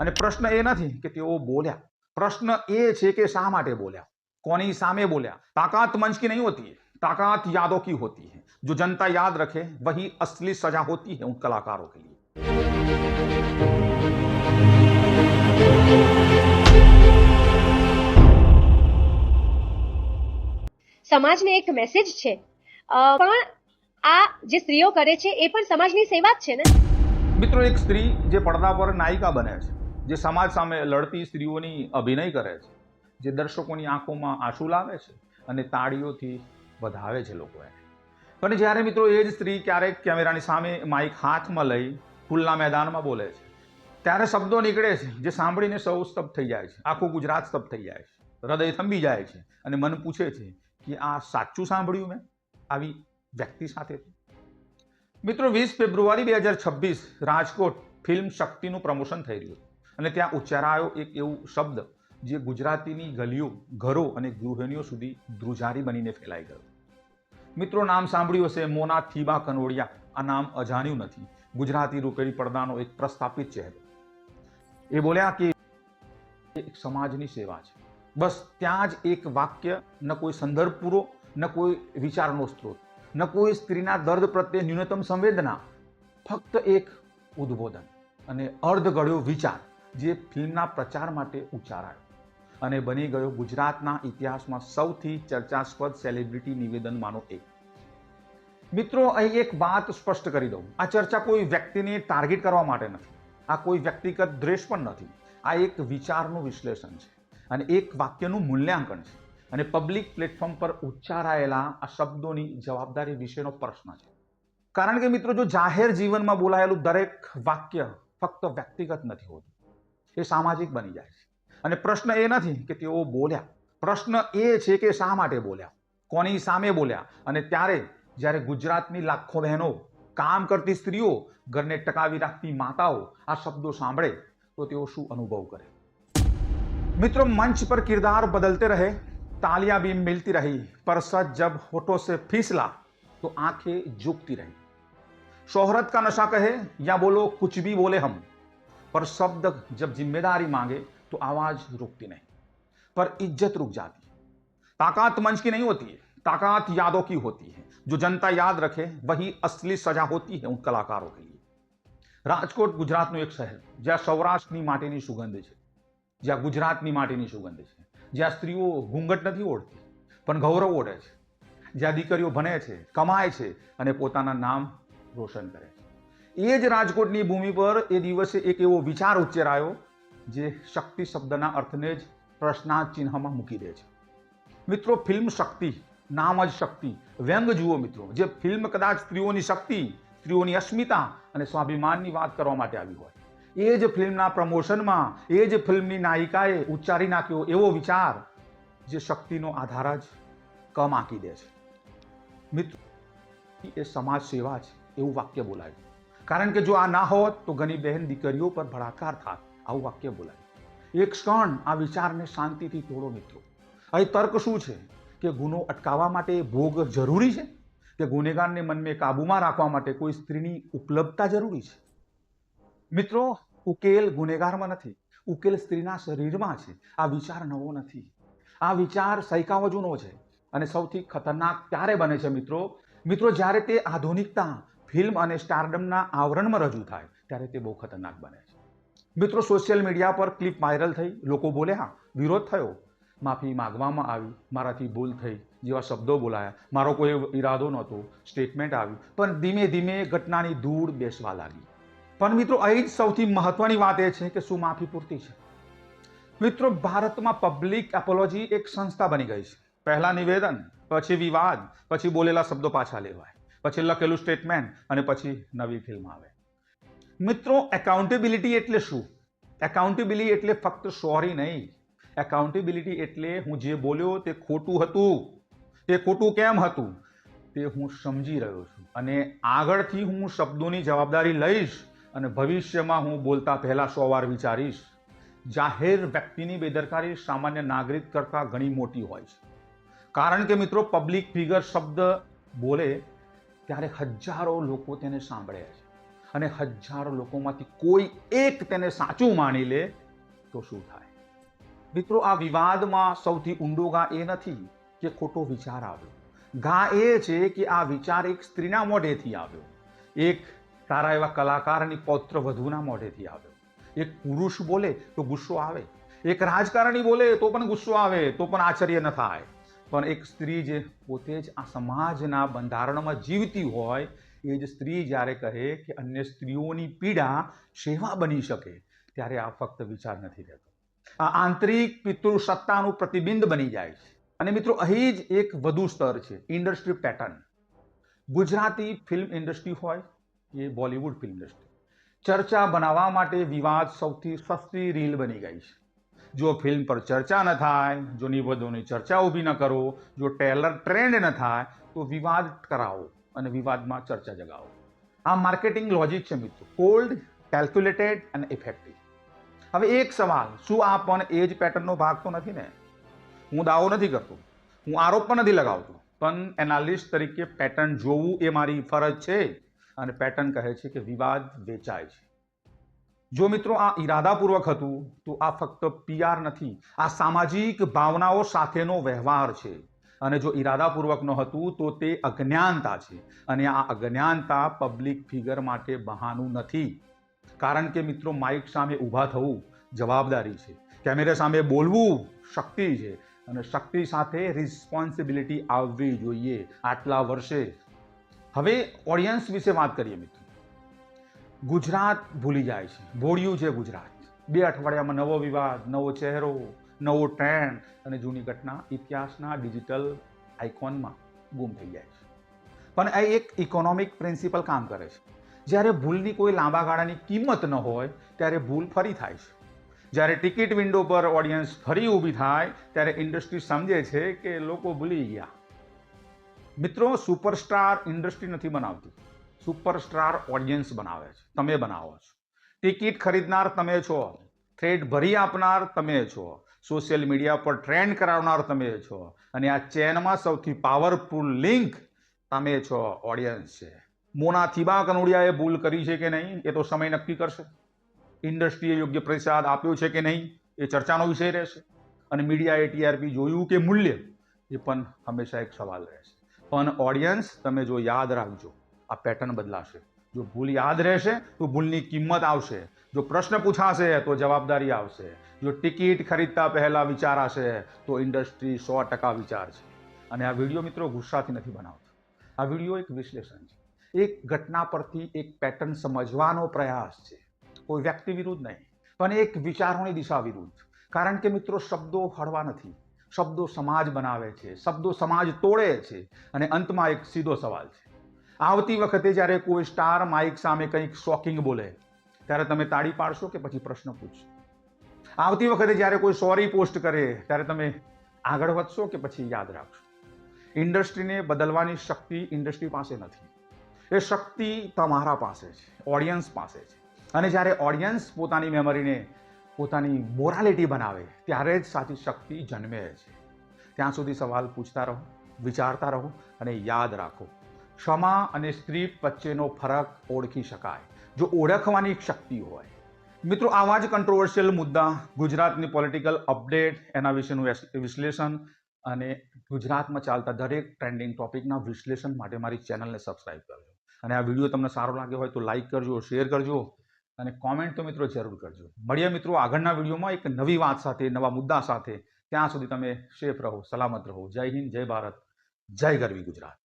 અને પ્રશ્ન એ નથી કે તેઓ બોલ્યા પ્રશ્ન એ છે કે શા માટે બોલ્યા કોની સામે બોલ્યા તાકાત મંચ की नहीं होती है ताकत यादों की होती है जो जनता याद रखे वही असली सजा होती है उन कलाकारों के लिए સમાજને એક મેસેજ છે અ, પણ આ જે સ્ત્રીઓ કરે છે એ પણ સમાજની સેવા જ છે ને મિત્રો એક સ્ત્રી જે પડદા પર નાયિકા બને છે જે સમાજ સામે લડતી સ્ત્રીઓની અભિનય કરે છે, જે દર્શકોની આંખોમાં આંસુ લાવે છે અને તાળીઓથી વધાવે છે લોકો એને પણ જ્યારે મિત્રો એ જ સ્ત્રી ક્યારેક કેમેરાની સામે માઇક હાથમાં લઈ ખુલ્લા મેદાનમાં બોલે છે, ત્યારે શબ્દો નીકળે છે જે સાંભળીને સૌ સ્તબ્ધ થઈ જાય છે, આખું ગુજરાત સ્તબ્ધ થઈ જાય છે, હૃદય થંભી જાય છે અને મન પૂછે છે કે આ સાચું સાંભળ્યું મેં? આવી વ્યક્તિ સાથે? મિત્રો વીસ ફેબ્રુઆરી બે હજાર છવ્વીસ રાજકોટ ફિલ્મ શક્તિનું પ્રમોશન થઈ રહ્યું અને ત્યાં ઉચ્ચારાયો એક એવું શબ્દ જે ગુજરાતીની ગલીઓ, ઘરો અને ગૃહિણીઓ સુધી ધ્રુજારી બનીને ફેલાઈ ગયો. મિત્રો, નામ સાંભળ્યું હશે, મોના થીબા કનોડિયા. આ નામ અજાણ્યું નથી. ગુજરાતી રૂપેરી પડદાનો એક પ્રસ્થાપિત ચહેરો. એ બોલ્યા કે એક સમાજની સેવા છે. બસ ત્યાં જ એક વાક્ય, ન કોઈ સંદર્ભ પૂરો, ન કોઈ વિચારનો સ્ત્રોત, ન કોઈ સ્ત્રીના દર્દ પ્રત્યે ન્યૂનતમ સંવેદના, ફક્ત એક ઉદ્બોધન અને અર્ધગળ્યો વિચાર. જે ફિલ્મના પ્રચાર માટે ઉચ્ચારાયો. અને બની ગયો ગુજરાતના ઇતિહાસમાં સૌથી ચર્ચાસ્પદ સેલિબ્રિટી નિવેદનમાંનો એક. મિત્રો, અહીં એક વાત સ્પષ્ટ કરી દઉં. આ ચર્ચા કોઈ વ્યક્તિને ટાર્ગેટ કરવા માટે નથી. આ કોઈ વ્યક્તિગત દ્વેષ પણ નથી. આ એક વિચારનું વિશ્લેષણ છે અને એક વાક્યનું મૂલ્યાંકન છે. અને પબ્લિક પ્લેટફોર્મ પર ઉચ્ચારાયેલા આ શબ્દોની જવાબદારી વિશેનો પ્રશ્ન છે. કારણ કે મિત્રો, જો જાહેર જીવનમાં બોલાયેલું દરેક વાક્ય ફક્ત વ્યક્તિગત નથી હોતું એ સામાજિક બની જાય છે અને પ્રશ્ન એ નથી કે તેઓ બોલ્યા પ્રશ્ન એ છે કે શા માટે બોલ્યા કોની સામે બોલ્યા અને ત્યારે જ્યારે ગુજરાતની લાખો બહેનો કામ કરતી સ્ત્રીઓ ઘરને ટકાવી રાખતી માતાઓ આ શબ્દો સાંભળે તો તેઓ શું અનુભવ કરે मित्रों मंच पर किरदार बदलते रहे तालियां भी मिलती रही पर सच जब होठों से फिसला तो आंखें झुकती रही शोहरत का नशा कहे या बोलो कुछ भी बोले हम पर शब्द जब जिम्मेदारी मांगे तो आवाज रुकती नहीं पर इज्जत रुक जाती ताकत मंच की नहीं होती है ताकत यादों की होती है जो जनता याद रखे वही असली सजा होती है उन कलाकारों के लिए રાજકોટ ગુજરાતનું એક શહેર જ્યાં સૌરાષ્ટ્રની માટીની સુગંધ છે જ્યાં ગુજરાતની માટીની સુગંધ છે જ્યાં સ્ત્રીઓ ઘૂંઘટ નથી ઓળતી પણ ગૌરવ ઓઢે છે જ્યાં દીકરીઓ ભણે છે કમાય છે અને પોતાના નામ રોશન કરે છે એ જ રાજકોટની ભૂમિ પર એ દિવસે એક એવો વિચાર ઉચ્ચેરાયો, જે શક્તિ શબ્દના અર્થને જ પ્રશ્નાર્થ ચિહ્નમાં મૂકી દે છે. મિત્રો, ફિલ્મ શક્તિ નામ જ શક્તિ. વ્યંગ જુઓ મિત્રો, જે ફિલ્મ કદાચ સ્ત્રીઓની શક્તિ, સ્ત્રીઓની અસ્મિતા અને સ્વાભિમાનની વાત કરવા માટે આવી હોય. એ જ ફિલ્મના પ્રમોશનમાં, એ જ ફિલ્મની નાયિકાએ ઉચ્ચારી નાખ્યો એવો વિચાર, જે શક્તિનો આધાર જ કમ આંકી દે છે. મિત્રો, એ સમાજ સેવા છે એવું વાક્ય બોલાયું. કારણ કે જો આ ના હોત, તો ઘણી બહેન દીકરીઓ પર ભડાકાર થાત. આવું વાક્ય બોલાય. એક ક્ષણ આ વિચારને શાંતિથી તોડો મિત્રો. અહીં તર્ક શું છે? કે ગુનો અટકાવવા માટે ભોગ જરૂરી છે? કે ગુનેગારને મનને કાબૂમાં રાખવા માટે કોઈ સ્ત્રીની ઉપલબ્ધતા જરૂરી છે? મિત્રો, ઉકેલ ગુનેગારમાં નથી. ઉકેલ સ્ત્રીના શરીરમાં છે. આ વિચાર નવો નથી. આ વિચાર સૈકાઓ છે અને સૌથી ખતરનાક ત્યારે બને છે મિત્રો. મિત્રો, જ્યારે તે આધુનિકતા ફિલ્મ અને સ્ટારડમના આવરણમાં રજૂ થાય, ત્યારે તે બહુ ખતરનાક બને છે. મિત્રો, સોશિયલ મીડિયા પર ક્લિપ વાયરલ થઈ. લોકો બોલ્યા વિરોધ થયો. માફી માગવામાં આવી. મારાથી ભૂલ થઈ. જેવા શબ્દો બોલાયા. મારો કોઈ ઈરાદો નહોતો. સ્ટેટમેન્ટ આવ્યું પણ ધીમે ધીમે ઘટનાની ધૂળ બેસવા લાગી. પણ મિત્રો, અહીં જ સૌથી મહત્વની વાત એ છે કે શું માફી પૂરતી છે? મિત્રો, ભારતમાં પબ્લિક એપોલોજી એક સંસ્થા બની ગઈ છે. પહેલાં નિવેદન, પછી વિવાદ, પછી બોલેલા શબ્દો પાછા લેવાય. પછી લખેલું સ્ટેટમેન્ટ અને પછી નવી ફિલ્મ આવે. મિત્રો એકાઉન્ટેબિલિટી એટલે શું? એકાઉન્ટેબિલિટી એટલે ફક્ત સોરી નહીં. એકાઉન્ટેબિલિટી એટલે હું જે બોલ્યો તે ખોટું હતું. તે ખોટું કેમ હતું? તે હું સમજી રહ્યો છું. અને આગળથી હું શબ્દોની જવાબદારી લઈશ અને ભવિષ્યમાં હું બોલતા પહેલાં સો વાર વિચારીશ. જાહેર વ્યક્તિની બેદરકારી સામાન્ય નાગરિક કરતાં ઘણી મોટી હોય છે. કારણ કે મિત્રો પબ્લિક ફિગર શબ્દ બોલે ત્યારે હજારો લોકો તેને સાંભળે છે. અને હજારો લોકોમાંથી કોઈ એક તેને સાચું માની લે તો શું થાય? મિત્રો, આ વિવાદમાં સૌથી ઊંડો ગા એ નથી કે ખોટો વિચાર આવ્યો. ગા એ છે કે આ વિચાર એક સ્ત્રીના મોઢેથી આવ્યો. એક તારા એવા કલાકારની પૌત્ર વધુના મોઢેથી આવ્યો. એક પુરુષ બોલે તો ગુસ્સો આવે. એક રાજકારણી બોલે તો પણ ગુસ્સો આવે, તો પણ આશ્ચર્ય ન થાય. પણ એક સ્ત્રી જે પોતે જ આ સમાજના બંધારણમાં જીવતી હોય, એ જ સ્ત્રી જ્યારે કહે કે અન્ય સ્ત્રીઓની પીડા સેવા બની શકે, ત્યારે આ ફક્ત વિચાર નથી રહેતો. આ આંતરિક પિતૃ સત્તાનું પ્રતિબિંબ બની જાય છે. અને મિત્રો, અહીં જ એક વધુ સ્તર છે, industry pattern. Gujarati film industry હોય એ બોલિવૂડ ફિલ્મ ઇન્ડસ્ટ્રી. ચર્ચા બનાવવા માટે વિવાદ સૌથી સસ્તી રીલ બની ગઈ છે. જો ફિલ્મ પર ચર્ચા ન થાય, જો નિબંધોની ચર્ચા ઊભી ન કરો, જો ટેલર ટ્રેન્ડ ન થાય, તો વિવાદ કરાવો અને વિવાદમાં ચર્ચા જગાવો. આ માર્કેટિંગ લોજિક છે મિત્રો. કોલ્ડ, કેલ્ક્યુલેટેડ અને ઇફેક્ટિવ. હવે એક સવાલ, શું આ પણ એ જ પેટર્નનો ભાગ તો નથી ને? હું દાવો નથી કરતો. હું આરોપ પણ નથી લગાવતો. પણ એનાલિસ્ટ તરીકે પેટર્ન જોવું એ મારી ફરજ છે. અને પેટર્ન કહે છે કે વિવાદ વેચાય છે. જો મિત્રો આ ઈરાદાપૂર્વક હતું, તો આ ફક્ત પીઆર નથી, આ સામાજિક ભાવનાઓ સાથેનો વ્યવહાર છે. અને જો ઈરાદાપૂર્વક ન હતું, તો તે અજ્ઞાનતા છે. અને આ અજ્ઞાનતા પબ્લિક ફિગર માટે બહાનું નથી. કારણ કે મિત્રો માઇક સામે ઊભા થવું જવાબદારી છે. કેમેરા સામે બોલવું શક્તિ છે. અને શક્તિ સાથે રિસ્પોન્સિબિલિટી આવવી જોઈએ આટલા વર્ષે. હવે ઓડિયન્સ વિશે વાત કરીએ મિત્રો. ગુજરાત ભૂલી જાય છે. ભોળિયું છે ગુજરાત. બે અઠવાડિયામાં નવો વિવાદ, નવો ચહેરો, નવો ટ્રેન્ડ અને જૂની ઘટના ઇતિહાસના ડિજિટલ આઇકોનમાં ગુમ થઈ જાય છે. પણ આ એક ઇકોનોમિક પ્રિન્સિપલ કામ કરે છે. જ્યારે ભૂલની કોઈ લાંબા ગાળાની કિંમત ન હોય, ત્યારે ભૂલ ફરી થાય છે. જ્યારે ટિકિટ વિન્ડો પર ઓડિયન્સ ફરી ઊભી થાય, ત્યારે ઇન્ડસ્ટ્રી સમજે છે કે લોકો ભૂલી ગયા. મિત્રો સુપરસ્ટાર ઇન્ડસ્ટ્રી નથી બનાવતી. સુપરસ્ટાર ઓડિયન્સ બનાવે છે. તમે બનાવો છો. ટિકિટ ખરીદનાર તમે છો. થ્રેડ ભરી આપનાર તમે છો. સોશિયલ મીડિયા પર ટ્રેન્ડ કરાવનાર તમે છો. અને આ ચેનમાં સૌથી પાવરફુલ લિંક તમે છો ઓડિયન્સ છે. મોના થીબા કનોડિયાએ ભૂલ કરી છે કે નહીં? એ તો સમય નક્કી કરશે. ઇન્ડસ્ટ્રીએ યોગ્ય પ્રતિસાદ આપ્યો છે કે નહીં? એ ચર્ચાનો વિષય રહેશે. અને મીડિયાએ ટીઆરપી જોયું કે મૂલ્ય? એ પણ હંમેશા એક સવાલ રહેશે. પણ ઓડિયન્સ તમે જો યાદ રાખજો આ પેટર્ન બદલાશે. જો ભૂલ યાદ રહેશે, તો ભૂલની કિંમત આવશે. જો પ્રશ્ન પૂછાશે, તો જવાબદારી આવશે. જો ટિકિટ ખરીદતા પહેલાં વિચારાશે, તો ઇન્ડસ્ટ્રી સો ટકા વિચાર છે. અને આ વીડિયો મિત્રો ગુસ્સાથી નથી બનાવતો. આ વીડિયો એક વિશ્લેષણ છે. એક ઘટના પરથી એક પેટર્ન સમજવાનો પ્રયાસ છે. કોઈ વ્યક્તિ વિરુદ્ધ નહીં, પણ એક વિચારોની દિશા વિરુદ્ધ. કારણ કે મિત્રો, શબ્દો હળવા નથી. શબ્દો સમાજ બનાવે છે. શબ્દો સમાજ તોડે છે. અને અંતમાં એક સીધો સવાલ છે. આવતી વખતે જ્યારે કોઈ સ્ટાર માઇક સામે કંઈક શોકિંગ બોલે, ત્યારે તમે તાળી પાડશો કે પછી પ્રશ્ન પૂછશો? આવતી વખતે જ્યારે કોઈ સોરી પોસ્ટ કરે, ત્યારે તમે આગળ વધશો કે પછી યાદ રાખશો? ઇન્ડસ્ટ્રીને બદલવાની શક્તિ ઇન્ડસ્ટ્રી પાસે નથી. એ શક્તિ તમારા પાસે છે, ઓડિયન્સ પાસે છે. અને જ્યારે ઓડિયન્સ પોતાની મેમરીને પોતાની મોરાલિટી બનાવે, ત્યારે જ સાચી શક્તિ જન્મે છે. ત્યાં સુધી સવાલ પૂછતા રહો, વિચારતા રહો અને યાદ રાખો. ક્ષમા અને સ્ક્રિપ્ટ વચ્ચેનો ફરક ઓળખી શકાય. જો ઓળખવાની શક્તિ હોય. મિત્રો, આવા જ કંટ્રોવર્શિયલ મુદ્દા ગુજરાતની પોલિટિકલ અપડેટ એના વિશેનું વિશ્લેષણ અને ગુજરાતમાં ચાલતા દરેક ટ્રેન્ડિંગ ટોપિકના વિશ્લેષણ માટે મારી ચેનલને સબસ્ક્રાઈબ કરજો. અને આ વીડિયો તમને સારો લાગ્યો હોય તો લાઈક કરજો શેર કરજો અને કોમેન્ટ તો મિત્રો જરૂર કરજો. મળીએ મિત્રો આગળના વિડીયોમાં એક નવી વાત સાથે, નવા મુદ્દા સાથે. ત્યાં સુધી તમે સેફ રહો, સલામત રહો. જય હિન્દ, જય ભારત, જય ગરવી ગુજરાત.